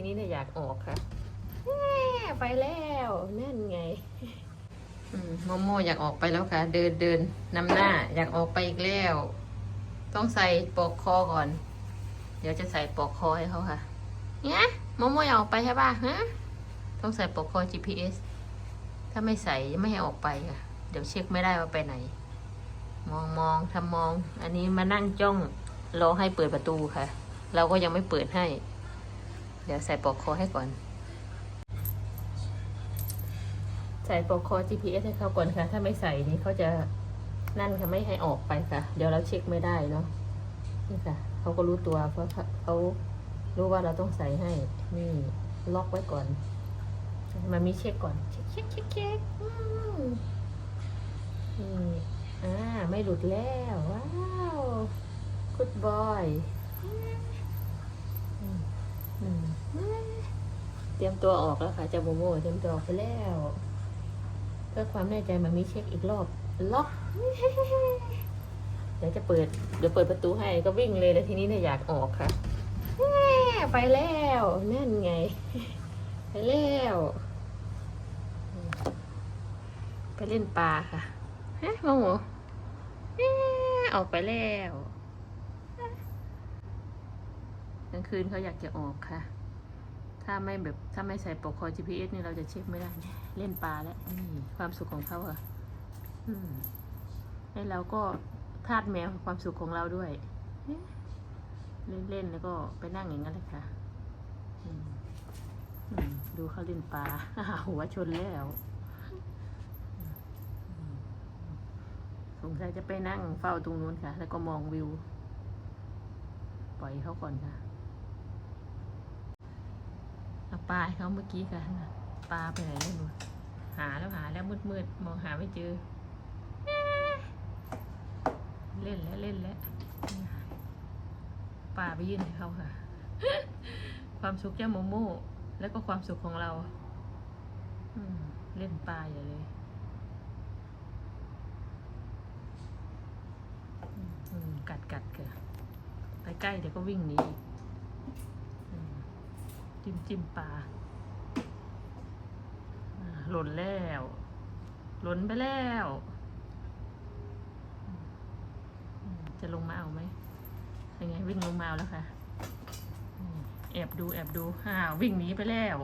ทีนี้เนี่ยอยากออกค่ะแม่ไปแล้วนั่นไงอืมโมโมอยากออกไปแล้วค่ะ เดินเดินนำหน้า อยากออกไปอีกแล้ว ต้องใส่ปลอกคอก่อน เดี๋ยวจะใส่ปลอกคอให้เขาค่ะเนี่ยโมโมอยากออกไปใช่ป่ะฮะต้องใส่ปลอกคอ GPS ถ้าไม่ใส่ไม่ให้ออกไปค่ะ เดี๋ยวเช็คไม่ได้ว่าไปไหน มองมองทำมอง อันนี้มานั่งจ้องรอให้เปิดประตูค่ะ เราก็ยังไม่เปิดให้ เดี๋ยวใส่ปลอกคอให้ก่อน ใส่ปลอกคอ GPS ให้เขาก่อนค่ะ ถ้าไม่ใส่นี่เขาจะนั่นค่ะไม่ให้ออกไปค่ะ เดี๋ยวเราเช็คไม่ได้เนาะนี่ค่ะเขาก็รู้ตัวเพราะเขารู้ว่าเราต้องใส่ให้ นี่ล็อกไว้ก่อนมามีเช็คก่อน เช็คเช็คเช็คเช็คอืมนี่อ่าไม่หลุดแล้ว ว้าว good boy อืมอืม เตรียมตัวออกแล้วค่ะจาโมโมเตรียมตัวออกไปแล้วเพื่อความแน่ใจมันมีเช็คอีกรอบ ล็อกเดี๋ยวจะเปิด เดี๋ยวเปิดประตูให้ก็วิ่งเลยแล้วทีนี้เนี่ยอยากออกค่ะไปแล้วนั่นไง ไปแล้ว ไปเล่นปลาค่ะฮะโมโหม่ออกไปแล้วกลางคืนเขาอยากจะออกค่ะ ถ้าไม่แบบถ้าไม่ใส่ปลอกคอ GPS นี่เราจะเช็คไม่ได้ เล่นปลาแล้วนี่ความสุขของเขาอะอืมให้เราก็ทาดแมวความสุขของเราด้วย เล่นเล่นๆแล้วก็ไปนั่งอย่างนั้นเลยค่ะอืมอืมดูเขาเล่นปลาหัวชนแล้วอืมสงสัยจะไปนั่งเฝ้าตรงนู้นค่ะ แล้วก็มองวิว ปล่อยเขาก่อนค่ะ เอาปลาให้เขาเมื่อกี้ค่ะปลาไปไหนไม่รู้หาแล้วหาแล้วมืดมืดๆมองหาไม่เจอ เล่นแล้วเล่นแล้วปลาไปยื่นให้เขาค่ะ ความสุขเจ้าโมโม่แล้วก็ความสุขของเราเล่นปลาอย่าเลยกัดกัดเกะไปใกล้เดี๋ยวก็วิ่งหนีอีก จิ้มจิ้มปลาหล่นแล้ว หล่นไปแล้ว จะลงมาเอาไหมยังไงวิ่งลงมาแล้วค่ะ แอบดูแอบดูอ้าววิ่งหนีไปแล้ว